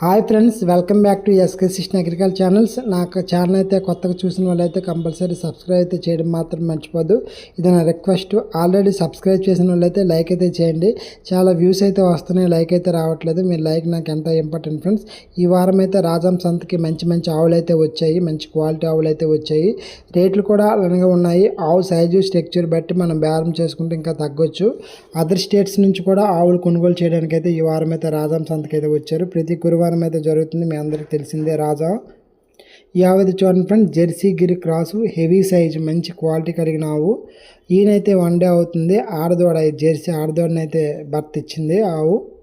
Hi friends welcome back to SK సిస్టన్ agriculture channels నాకు channel అయితే కొత్తగా చూసిన వాళ్ళైతే కంపల్సరీ సబ్స్క్రైబ్ అయితే చేయడం మాత్రం మర్చిపోద్దు ఇది నా రిక్వెస్ట్ ఆల్రెడీ సబ్స్క్రైబ్ చేసిన వాళ్ళైతే లైక్ అయితే చేయండి. చాలా వ్యూస్ అయితే వస్తున్నాయి. లైక్ అయితే రావట్లేదు. మీ లైక్ నాకు ఎంత ఇంపార్టెంట్ ఫ్రెండ్స్ ఈ వారం అయితే రాజాం సంతకి మంచి మంచి ఆవులు అయితే వచ్చాయి. మంచి క్వాలిటీ ఆవులు అయితే వచ్చాయి. రేట్లు కూడా అలాగే ఉన్నాయి. ఆవు సైజు స్ట్రక్చర్ బట్టి మనం బేరం చేసుకుంటే ఇంకా తగ్గొచ్చు. అదర్ స్టేట్స్ నుంచి కూడా ఆవులు కొనుగోలు చేయడానికి అయితే ఈ వారం అయితే రాజాం సంతకి అయితే వచ్చారు. ప్రతి గురువారం అయితే జరుగుతుంది. మీ అందరికీ తెలిసిందే రాజా. ఈ ఆవు చూడండి friend jersey Gir cross heavy size మంచి క్వాలిటీ కలిగిన ఆవు. ఈయనైతే వన్ డే అవుతుంది. ఆడదోడ జెర్సీ ఆడదోడనైతే బర్త్ ఇచ్చింది ఆవు.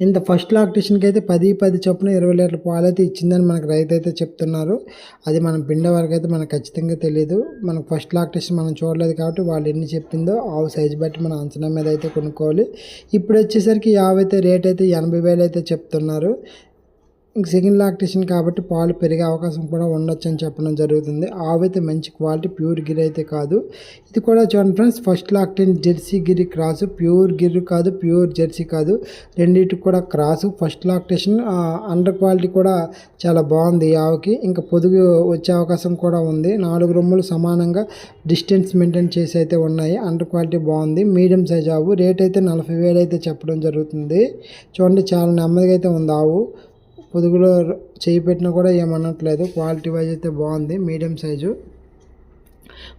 ఇంత ఫస్ట్ లాక్టేషన్కి అయితే పది పది చొప్పున ఇరవై లీటర్ల పాలు అయితే ఇచ్చిందని మనకు రైతు అయితే చెప్తున్నారు. అది మనం పిండ వరకు అయితే మనకు ఖచ్చితంగా తెలియదు మనకు ఫస్ట్ లాక్టేషన్ మనం చూడలేదు కాబట్టి వాళ్ళు ఎన్ని చెప్పిందో ఆవు సైజు బట్టి మన అంచనా మీద అయితే కొనుక్కోవాలి. ఇప్పుడు వచ్చేసరికి యావైతే అయితే రేట్ అయితే ఎనభై వేలు అయితే చెప్తున్నారు. సెకండ్ లాక్టేషన్ కాబట్టి పాలు పెరిగే అవకాశం కూడా ఉండొచ్చు అని చెప్పడం జరుగుతుంది. ఆవైతే అయితే మంచి క్వాలిటీ ప్యూర్ గిరి అయితే కాదు. ఇది కూడా చూడండి friends first lactation jersey Gir cross pure Gir కాదు ప్యూర్ జెర్సీ కాదు. రెండింటికి కూడా cross. First lactation udder quality కూడా చాలా బాగుంది ఈ ఆవుకి. ఇంకా పొదుగు వచ్చే అవకాశం కూడా ఉంది. నాలుగు రొమ్ములు సమానంగా డిస్టెన్స్ మెయింటైన్ చేసి అయితే ఉన్నాయి. అండర్ క్వాలిటీ బాగుంది. మీడియం సైజ్ ఆవు. రేట్ అయితే నలభై వేలు అయితే చెప్పడం జరుగుతుంది. చూడండి చాలా నెమ్మదిగా అయితే ఉంది ఆవు. పొదుగులో చేయి పెట్టినా కూడా ఏమనట్లేదు. క్వాలిటీ వైజ్ అయితే బాగుంది మీడియం సైజు.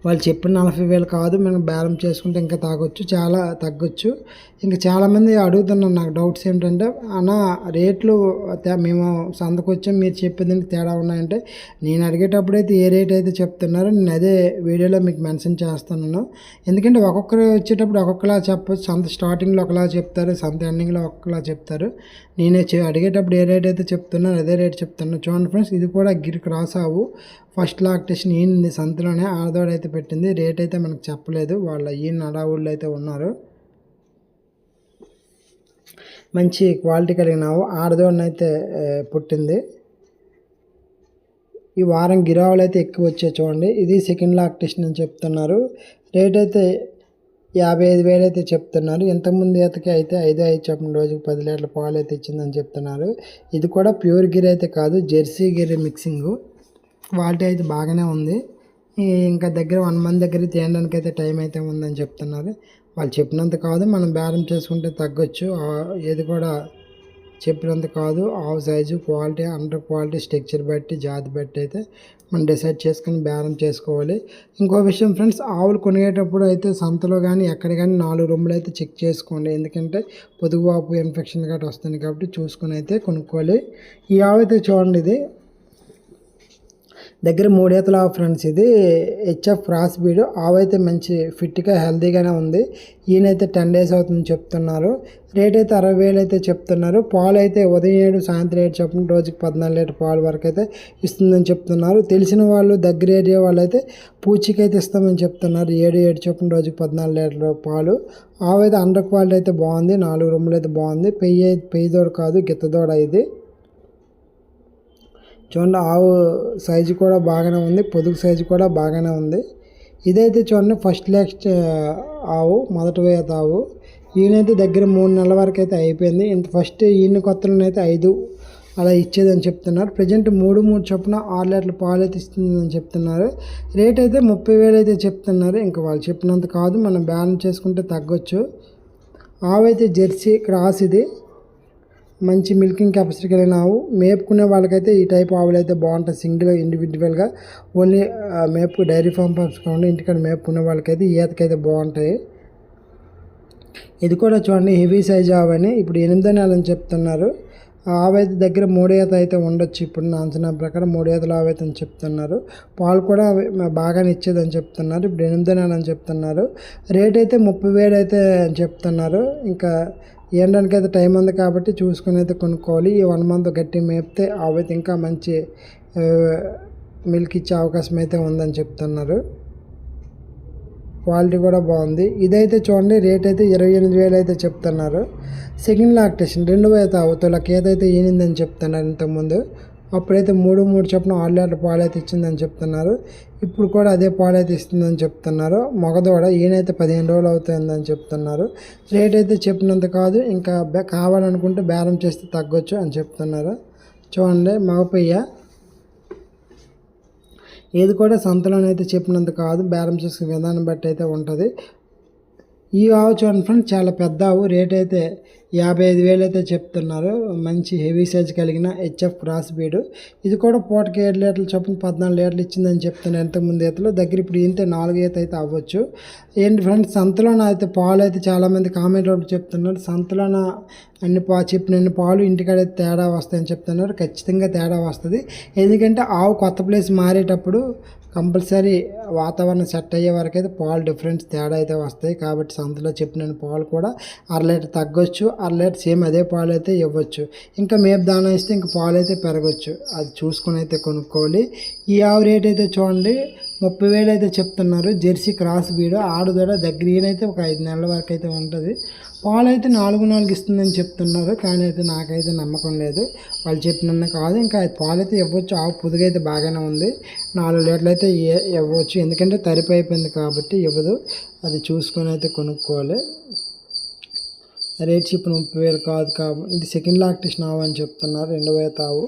వాళ్ళు చెప్పిన నలభై వేలు కాదు మనం బేరం చేసుకుంటే ఇంకా తాగొచ్చు చాలా తగ్గొచ్చు. ఇంకా చాలామంది అడుగుతున్నారు నాకు డౌట్స్ ఏంటంటే అన్న రేట్లు తే- మేము సందకు వచ్చాం మీరు చెప్పింది తేడా ఉన్నాయంటే నేను అడిగేటప్పుడు అయితే ఏ రేట్ అయితే చెప్తున్నారో నేను అదే వీడియోలో మీకు మెన్షన్ చేస్తున్నాను. ఎందుకంటే ఒక్కొక్కరు వచ్చేటప్పుడు ఒక్కొక్కలా చెప్పచ్చు సంత స్టార్టింగ్లో ఒకలా చెప్తారు సంత ఎండింగ్లో ఒక్కొక్కలా చెప్తారు. నేనే అడిగేటప్పుడు ఏ రేట్ అయితే చెప్తున్నాను అదే రేట్ చెప్తున్నాను చూడండి ఫ్రెండ్స్ ఇది కూడా గిరి క్రాస్ అవ్వు ఫస్ట్ లాక్టేషన్ ఈయన సంతలోనే ఆడదోడ అయితే పెట్టింది. రేట్ అయితే మనకు చెప్పలేదు. వాళ్ళ ఈయన అడావుళ్ళు అయితే ఉన్నారు. మంచి క్వాలిటీ కలిగిన ఆవు పుట్టింది. ఈ వారం గిరావులు అయితే ఎక్కువ వచ్చాయి చూడండి. ఇది సెకండ్ లాక్టేషన్ అని చెప్తున్నారు. రేట్ అయితే యాభై ఐదు వేలు అయితే చెప్తున్నారు. ఇంతకుముందు ఈతకి అయితే ఐదు ఐదు చెప్పిన రోజుకి పది లీటర్ల పాలు అయితే ఇచ్చిందని చెప్తున్నారు. ఇది కూడా ప్యూర్ గిరి అయితే కాదు జెర్సీ గిరి మిక్సింగు. క్వాలిటీ అయితే బాగానే ఉంది. ఇంకా దగ్గర వన్ మంత్ దగ్గర తీయడానికి అయితే టైం అయితే ఉందని చెప్తున్నారు. వాళ్ళు చెప్పినంత కాదు మనం బేరం చేసుకుంటే తగ్గొచ్చు. ఏది కూడా చెప్పినంత కాదు ఆవు size quality udder quality structure బట్టి జాతి బట్టి అయితే మనం డిసైడ్ చేసుకుని బేరం చేసుకోవాలి. ఇంకో విషయం ఫ్రెండ్స్ ఆవులు కొనేటప్పుడు అయితే సంతలో కానీ ఎక్కడ కానీ నాలుగు రూములు అయితే చెక్ చేసుకోండి. ఎందుకంటే పొదుగువాపు ఇన్ఫెక్షన్ గట్రా వస్తుంది కాబట్టి చూసుకొని అయితే కొనుక్కోవాలి. ఈ ఆవు అయితే చూడండి ఇది దగ్గర మూడేతల ఫ్రెండ్స్ ఇది. హెచ్ఎఫ్ రాస్ బీడ్ ఆవు అయితే మంచి ఫిట్గా హెల్తీగానే ఉంది. ఈయనైతే టెన్ డేస్ అవుతుంది చెప్తున్నారు. రేట్ అయితే అరవై వేలు అయితే చెప్తున్నారు. పాలు అయితే ఉదయం ఏడు సాయంత్రం ఏడు చొప్పున రోజుకి పద్నాలుగు లీటర్ పాలు వరకు అయితే ఇస్తుందని చెప్తున్నారు. తెలిసిన వాళ్ళు దగ్గర ఏరియా వాళ్ళు అయితే పూచికి అయితే ఇస్తామని చెప్తున్నారు. ఏడు ఏడు చెప్పిన రోజుకి పద్నాలుగు లీటర్ పాలు. ఆవు అయితే అండర్ క్వాలిటీ అయితే బాగుంది. నాలుగు రూములు అయితే బాగుంది. పెయ్యి పెయ్యి దోడ కాదు గిత్తదోడ ఇది. చూడండి ఆవు సైజు కూడా బాగానే ఉంది పొదుగు సైజు కూడా బాగానే ఉంది. ఇదైతే చూడండి ఫస్ట్ నెక్స్ట్ ఆవు మొదటి వేత ఆవు. ఈయనైతే దగ్గర మూడు నెలల వరకు అయితే అయిపోయింది. ఇంత ఫస్ట్ ఈయన కొత్తలోనైతే ఐదు అలా ఇచ్చేదని చెప్తున్నారు. ప్రజెంట్ మూడు మూడు చొప్పున ఆరు లీటర్ల పాలు అయితే ఇస్తుందని చెప్తున్నారు. రేట్ అయితే ముప్పై వేలు అయితే చెప్తున్నారు. ఇంకా వాళ్ళు చెప్పినంత కాదు మనం బ్యాలెన్స్ చేసుకుంటే తగ్గొచ్చు. ఆవు అయితే జెర్సీ క్రాస్ ఇది. మంచి మిల్కింగ్ కెపాసిటీ కలిగిన ఆవు. మేపుకునే వాళ్ళకైతే ఈ టైప్ ఆవులు అయితే బాగుంటాయి. సింగిల్ ఇండివిజువల్గా ఓన్లీ మేపు డైరీ ఫామ్ పర్పస్ కాకుండా ఇంటికాడ మేపుకునే వాళ్ళకైతే ఈతకైతే బాగుంటాయి. ఇది కూడా చూడండి హెవీ సైజ్ ఆవు అని ఇప్పుడు ఎనిమిదో నెలని చెప్తున్నారు. ఆ ఆవు అయితే దగ్గర మూడేత అయితే ఉండొచ్చు. ఇప్పుడు నా అంచనా ప్రకారం మూడేతలు ఈతల ఆవు అయితే అని చెప్తున్నారు. పాలు కూడా అవి బాగానే ఇచ్చేదని చెప్తున్నారు. ఇప్పుడు ఎనిమిదో నెలలు అని చెప్తున్నారు. రేట్ అయితే ముప్పై వేలు అయితే అని చెప్తున్నారు. ఇంకా ఇవ్వడానికి అయితే టైం ఉంది కాబట్టి చూసుకుని అయితే కొనుక్కోవాలి. ఈ వన్ మంత్ గట్టి మేపితే అవైతే ఇంకా మంచి మిల్క్ ఇచ్చే అవకాశం అయితే ఉందని చెప్తున్నారు. క్వాలిటీ కూడా బాగుంది. ఇదైతే చూడండి రేట్ అయితే ఇరవై ఎనిమిది వేలు అయితే చెప్తున్నారు. సెకండ్ లాక్టేషన్ రెండు వేత అవతలకి ఏదైతే ఈనిందని చెప్తున్నారు ఇంతకుముందు. అప్పుడైతే మూడు మూడు చొప్పున ఆరు లీటర్ పాలు అయితే ఇచ్చిందని చెప్తున్నారు. ఇప్పుడు కూడా అదే పాలైతే అయితే ఇస్తుందని చెప్తున్నారు. మగదోడ ఈయనైతే పదిహేను రోజులు అవుతుందని చెప్తున్నారు. రేట్ అయితే చెప్పినంత కాదు ఇంకా కావాలనుకుంటే బేరం చేస్తే తగ్గొచ్చు అని చెప్తున్నారు. చూడండి మగపయ్య. ఏది కూడా సంతలోనైతే చెప్పినంత కాదు బేరం చేసే విధానం బట్టి అయితే ఉంటుంది. ఈ ఆవు చూడండి ఫ్రెండ్స్ చాలా పెద్ద ఆవు. రేట్ అయితే యాభై ఐదు వేలు అయితే చెప్తున్నారు. మంచి హెవీ సైజ్ కలిగిన హెచ్ఎఫ్ క్రాస్ బీడ్. ఇది కూడా పూటకి ఏడు లీటర్లు చొప్పున పద్నాలుగు లీటర్లు ఇచ్చిందని చెప్తున్నారు ఎంతమంది ఈతలు దగ్గర ఇప్పుడు ఇంతే నాలుగు ఈత అయితే అవ్వచ్చు. ఏంటి ఫ్రెండ్స్ సంతలోన అయితే పాలు అయితే చాలామంది కామెంట్ చెప్తున్నారు. సంతలోన అన్ని పా చెప్పిన పాలు ఇంటికాడ తేడా వస్తాయని చెప్తున్నారు. ఖచ్చితంగా తేడా వస్తుంది. ఎందుకంటే ఆవు కొత్త ప్లేస్ మారేటప్పుడు కంపల్సరీ వాతావరణం సెట్ అయ్యే వరకు అయితే పాలు డిఫరెన్స్ తేడా అయితే వస్తాయి. కాబట్టి సంతలో చెప్పిన పాలు కూడా అర లీటర్ తగ్గొచ్చు. అర లీటర్ సేమ్ అదే పాలు అయితే ఇవ్వచ్చు. ఇంకా మేపు దానా ఇస్తే ఇంకా పాలు అయితే పెరగచ్చు. అది చూసుకొని అయితే కొనుక్కోవాలి. ఈ ఆవు రేట్ అయితే చూడండి. ముప్పై వేలు అయితే చెప్తున్నారు. జెర్సీ క్రాస్ బీడ్ ఆడుదల దగ్గర ఈయనైతే ఒక ఐదు నెలల వరకు అయితే ఉంటుంది. పాలు అయితే నాలుగు నాలుగు ఇస్తుందని చెప్తున్నారు. కానీ అయితే నాకైతే నమ్మకం లేదు. వాళ్ళు చెప్పిన కాదు. ఇంకా పాలు అయితే ఇవ్వచ్చు. ఆవు పుదుగా అయితే బాగానే ఉంది. నాలుగు లీటర్లు అయితే ఇవ్వచ్చు. ఎందుకంటే తరిపి అయిపోయింది కాబట్టి ఇవ్వదు. అది చూసుకొని అయితే కొనుక్కోవాలి. రేట్ ఇప్పుడు ముప్పై వేలు కాదు కాబట్టి ఇది సెకండ్ లాక్టేషన్ ఆవు అని చెప్తున్నారు రెండవ తావు.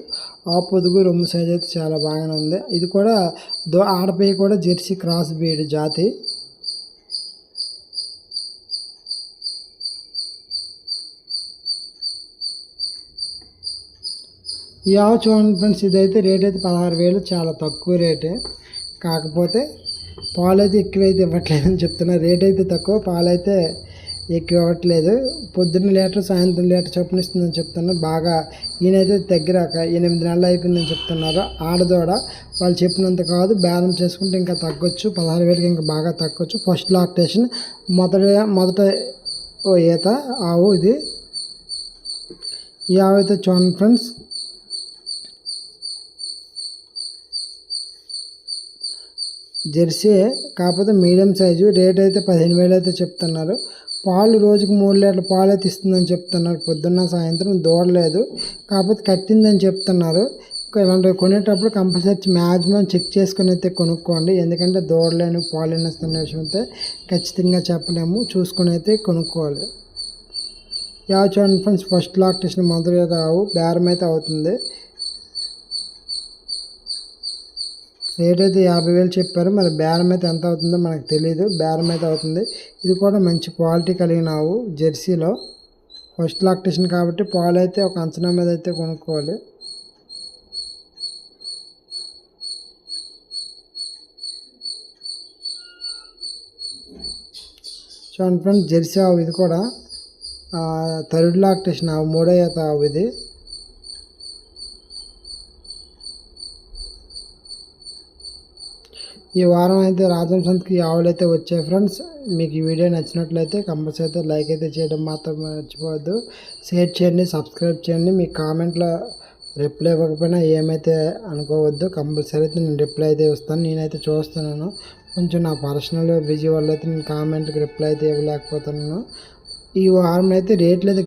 ఆ పొదుగు రొమ్ము సైజ్ అయితే చాలా బాగానే ఉంది. ఇది కూడా దో ఆడపై కూడా జెర్సీ క్రాస్ బీడ్ జాతి. ఈ ఆవు చూడండి ఫ్రెండ్స్ ఇదైతే రేట్ అయితే పదహారు వేలు చాలా తక్కువ రేటే కాకపోతే పాలు అయితే ఎక్కువైతే ఇవ్వట్లేదని చెప్తున్నారు. రేట్ అయితే తక్కువ పాలు అయితే ఎక్కువ ఇవ్వట్లేదు పొద్దున్న లీటర్ సాయంత్రం లీటర్ చొప్పున ఇస్తుందని చెప్తున్నారు బాగా ఈయనైతే దగ్గర ఒక ఎనిమిది నెలలు అయిపోయిందని చెప్తున్నారు. ఆడదోడ వాళ్ళు చెప్పినంత కాదు. బ్యాలెన్స్ చేసుకుంటే ఇంకా తగ్గొచ్చు. పదహారు వేలకి ఇంకా బాగా తగ్గొచ్చు. First lactation. మొదట మొదట ఓ ఈత ఆవు ఇది. ఈ ఆవు అయితే చూడండి ఫ్రెండ్స్. జెర్సీ కాకపోతే మీడియం సైజు. రేట్ అయితే పదిహేను వేలు అయితే చెప్తున్నారు. పాలు రోజుకు మూడు లీటర్ల పాలు అయితే ఇస్తుందని చెప్తున్నారు. పొద్దున్న సాయంత్రం దూడలేదు. కాకపోతే కట్టిందని చెప్తున్నారు. ఇలాంటివి కొనేటప్పుడు కంపల్సరీ మ్యాక్సిమం చెక్ చేసుకుని అయితే కొనుక్కోండి. ఎందుకంటే దూడలేని పాలు ఇస్తున్న విషయం అయితే ఖచ్చితంగా చెప్పలేము. చూసుకుని అయితే కొనుక్కోవాలి. యా చూడండి ఫ్రెండ్స్ ఫస్ట్ లాక్టేషన్ మొదలు అయితే బేరం అయితే అవుతుంది. రేట్ అయితే యాభై వేలు చెప్పారు. మరి బేరం అయితే ఎంత అవుతుందో మనకు తెలియదు బేరం అయితే అవుతుంది. ఇది కూడా మంచి క్వాలిటీ కలిగిన ఆవు జెర్సీలో. ఫస్ట్ లాక్టేషన్ కాబట్టి పాలు అయితే ఒక అంచనా మీద అయితే కొనుక్కోవాలి. చూడండి ఫ్రెండ్స్ జెర్సీ ఆవు ఇది కూడా థర్డ్ లాక్టేషన్ ఆవు మూడో ఈత ఆవు ఇది. ఈ వారం అయితే రాజం ఆవులైతే ఆవులు అయితే వచ్చాయి ఫ్రెండ్స్. మీకు ఈ వీడియో నచ్చినట్లయితే కంపల్సరీ అయితే లైక్ అయితే చేయడం మాత్రం మర్చిపోవద్దు. షేర్ చేయండి సబ్స్క్రైబ్ చేయండి. మీ కామెంట్లో రిప్లై ఇవ్వకపోయినా ఏమైతే అనుకోవద్దు కంపల్సరీ అయితే నేను రిప్లై అయితే ఇస్తాను. నేనైతే చూస్తున్నాను. కొంచెం నా పర్సనల్ బిజీ వల్ల అయితే నేను కామెంట్కి రిప్లై అయితే ఇవ్వలేకపోతున్నాను. ఈ వారం అయితే రేట్లు అయితే